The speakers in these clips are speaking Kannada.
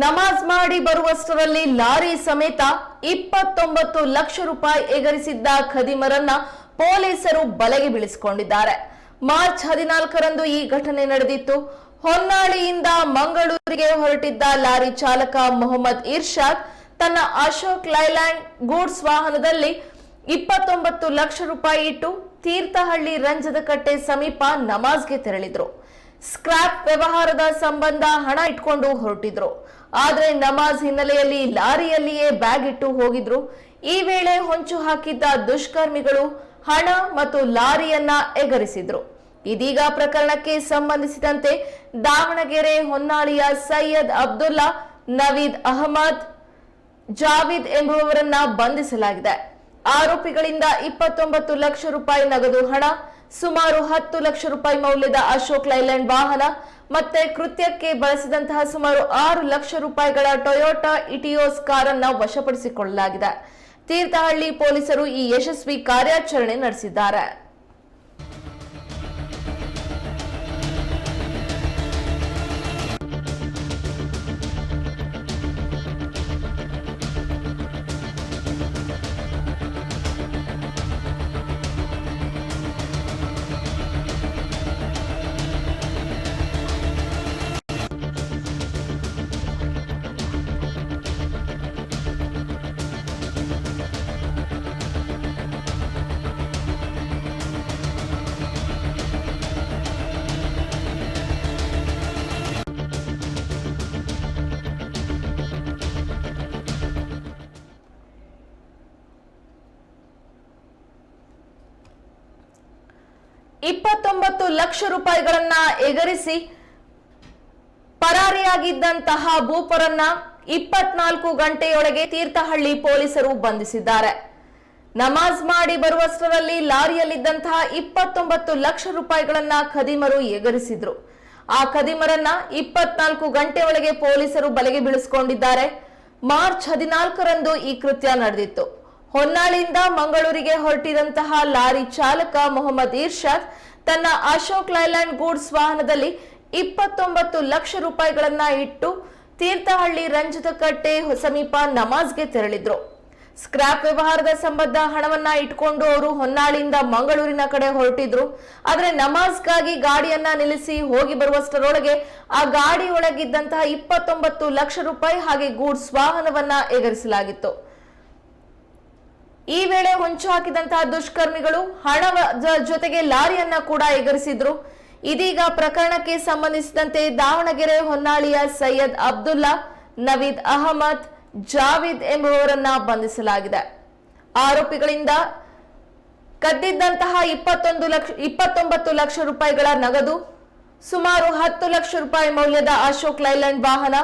ನಮಾಜ್ ಮಾಡಿ ಬರುವಷ್ಟರಲ್ಲಿ ಲಾರಿ ಸಮೇತ ಇಪ್ಪತ್ತೊಂಬತ್ತು ಲಕ್ಷ ರೂಪಾಯಿ ಎಗರಿಸಿದ್ದ ಖದೀಮರನ್ನ ಪೊಲೀಸರು ಬಲೆಗೆ ಬೀಳಿಸಿಕೊಂಡಿದ್ದಾರೆ. ಮಾರ್ಚ್ ಹದಿನಾಲ್ಕರಂದು ಈ ಘಟನೆ ನಡೆದಿತ್ತು. ಹೊನ್ನಾಳಿಯಿಂದ ಮಂಗಳೂರಿಗೆ ಹೊರಟಿದ್ದ ಲಾರಿ ಚಾಲಕ ಮೊಹಮ್ಮದ್ ಇರ್ಷಾದ್ ತನ್ನ ಅಶೋಕ್ ಲೈಲ್ಯಾಂಡ್ ಗೂಡ್ಸ್ ವಾಹನದಲ್ಲಿ ಇಪ್ಪತ್ತೊಂಬತ್ತು ಲಕ್ಷ ರೂಪಾಯಿ ಇಟ್ಟು ತೀರ್ಥಹಳ್ಳಿ ರಂಜದಕಟ್ಟೆ ಸಮೀಪ ನಮಾಜ್ಗೆ ತೆರಳಿದ್ರು. ಸ್ಕ್ರಾಪ್ ವ್ಯವಹಾರದ ಸಂಬಂಧ ಹಣ ಇಟ್ಕೊಂಡು ಹೊರಟಿದ್ರು. ಆದ್ರೆ ನಮಾಜ್ ಹಿನ್ನೆಲೆಯಲ್ಲಿ ಲಾರಿಯಲ್ಲಿಯೇ ಬ್ಯಾಗ್ ಇಟ್ಟು ಹೋಗಿದ್ರು. ಈ ವೇಳೆ ಹೊಂಚು ಹಾಕಿದ್ದ ದುಷ್ಕರ್ಮಿಗಳು ಹಣ ಮತ್ತು ಲಾರಿಯನ್ನ ಎಗರಿಸಿದ್ರು. ಇದೀಗ ಪ್ರಕರಣಕ್ಕೆ ಸಂಬಂಧಿಸಿದಂತೆ ದಾವಣಗೆರೆ ಹೊನ್ನಾಳಿಯ ಸೈಯದ್ ಅಬ್ದುಲ್ಲಾ, ನವೀದ್ ಅಹಮದ್, ಜಾವಿದ್ ಎಂಬುವವರನ್ನ ಬಂಧಿಸಲಾಗಿದೆ. ಆರೋಪಿಗಳಿಂದ ಇಪ್ಪತ್ತೊಂಬತ್ತು ಲಕ್ಷ ರೂಪಾಯಿ ನಗದು ಹಣ ಸುಮಾರು ಹತ್ತು ಲಕ್ಷ ರೂಪಾಯಿ ಮೌಲ್ಯದ ಅಶೋಕ್ ಲೈಲ್ಯಾಂಡ್ ವಾಹನ, ಮತ್ತೆ ಕೃತ್ಯಕ್ಕೆ ಬಳಸಿದಂತಹ ಸುಮಾರು ಆರು ಲಕ್ಷ ರೂಪಾಯಿಗಳ ಟೊಯೋಟಾ ಇಟಿಯೋಸ್ ಕಾರನ್ನ ವಶಪಡಿಸಿಕೊಳ್ಳಲಾಗಿದೆ. ತೀರ್ಥಹಳ್ಳಿ ಪೊಲೀಸರು ಈ ಯಶಸ್ವಿ ಕಾರ್ಯಾಚರಣೆ ನಡೆಸಿದ್ದಾರೆ. ಇಪ್ಪತ್ತೊಂಬತ್ತು ಲಕ್ಷ ರೂಪಾಯಿಗಳನ್ನ ಎಗರಿಸಿ ಪರಾರಿಯಾಗಿದ್ದಂತಹ ಭೂಪರನ್ನ ಇಪ್ಪತ್ನಾಲ್ಕು ಗಂಟೆಯೊಳಗೆ ತೀರ್ಥಹಳ್ಳಿ ಪೊಲೀಸರು ಬಂಧಿಸಿದ್ದಾರೆ. ನಮಾಜ್ ಮಾಡಿ ಬರುವಷ್ಟರಲ್ಲಿ ಲಾರಿಯಲ್ಲಿದ್ದಂತಹ ಇಪ್ಪತ್ತೊಂಬತ್ತು ಲಕ್ಷ ರೂಪಾಯಿಗಳನ್ನ ಖದೀಮರು ಎಗರಿಸಿದ್ರು. ಆ ಖದೀಮರನ್ನ ಇಪ್ಪತ್ನಾಲ್ಕು ಗಂಟೆ ಒಳಗೆ ಪೊಲೀಸರು ಬಲೆಗೆ ಬೀಳಿಸಿಕೊಂಡಿದ್ದಾರೆ. ಮಾರ್ಚ್ ಹದಿನಾಲ್ಕರಂದು ಈ ಕೃತ್ಯ ನಡೆದಿತ್ತು. ಹೊನ್ನಾಳಿಯಿಂದ ಮಂಗಳೂರಿಗೆ ಹೊರಟಿದಂತಹ ಲಾರಿ ಚಾಲಕ ಮೊಹಮ್ಮದ್ ಇರ್ಷಾದ್ ತನ್ನ ಅಶೋಕ್ ಲೈಲ್ಯಾಂಡ್ ಗೂಡ್ಸ್ ವಾಹನದಲ್ಲಿ ಇಪ್ಪತ್ತೊಂಬತ್ತು ಲಕ್ಷ ರೂಪಾಯಿಗಳನ್ನ ಇಟ್ಟು ತೀರ್ಥಹಳ್ಳಿ ರಂಜದಕಟ್ಟೆ ಸಮೀಪ ನಮಾಜ್ಗೆ ತೆರಳಿದ್ರು. ಸ್ಕ್ರಾಪ್ ವ್ಯವಹಾರದ ಸಂಬಂಧ ಹಣವನ್ನ ಇಟ್ಕೊಂಡು ಅವರು ಹೊನ್ನಾಳಿಯಿಂದ ಮಂಗಳೂರಿನ ಕಡೆ ಹೊರಟಿದ್ರು. ಆದ್ರೆ ನಮಾಜ್ಗಾಗಿ ಗಾಡಿಯನ್ನ ನಿಲ್ಲಿಸಿ ಹೋಗಿ ಬರುವಷ್ಟರೊಳಗೆ ಆ ಗಾಡಿ ಒಳಗಿದ್ದಂತಹ ಇಪ್ಪತ್ತೊಂಬತ್ತು ಲಕ್ಷ ರೂಪಾಯಿ ಹಾಗೆ ಗೂಡ್ಸ್ ವಾಹನವನ್ನ ಎಗರಿಸಲಾಗಿತ್ತು. ಈ ವೇಳೆ ಹೊಂಚು ಹಾಕಿದಂತಹ ದುಷ್ಕರ್ಮಿಗಳು ಹಣ ಜೊತೆಗೆ ಲಾರಿಯನ್ನ ಕೂಡ ಎಗರಿಸಿದ್ರು. ಇದೀಗ ಪ್ರಕರಣಕ್ಕೆ ಸಂಬಂಧಿಸಿದಂತೆ ದಾವಣಗೆರೆ ಹೊನ್ನಾಳಿಯ ಸೈಯದ್ ಅಬ್ದುಲ್ಲಾ, ನವೀದ್ ಅಹಮದ್, ಜಾವಿದ್ ಎಂಬುವರನ್ನ ಬಂಧಿಸಲಾಗಿದೆ. ಆರೋಪಿಗಳಿಂದ ಕದ್ದಿದ್ದಂತಹ ಇಪ್ಪತ್ತೊಂದು ಲಕ್ಷ, ಇಪ್ಪತ್ತೊಂಬತ್ತು ಲಕ್ಷ ರೂಪಾಯಿಗಳ ನಗದು, ಸುಮಾರು ಹತ್ತು ಲಕ್ಷ ರೂಪಾಯಿ ಮೌಲ್ಯದ ಅಶೋಕ್ ಲೈಲ್ಯಾಂಡ್ ವಾಹನ,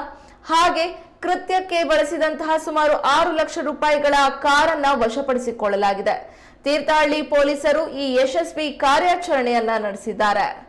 ಹಾಗೆ ಕೃತ್ಯಕ್ಕೆ ಬಳಸಿದಂತಹ ಸುಮಾರು ಆರು ಲಕ್ಷ ರೂಪಾಯಿಗಳ ಕಾರನ್ನ ವಶಪಡಿಸಿಕೊಳ್ಳಲಾಗಿದೆ. ತೀರ್ಥಹಳ್ಳಿ ಪೊಲೀಸರು ಈ ಯಶಸ್ವಿ ಕಾರ್ಯಾಚರಣೆಯನ್ನ ನಡೆಸಿದ್ದಾರೆ.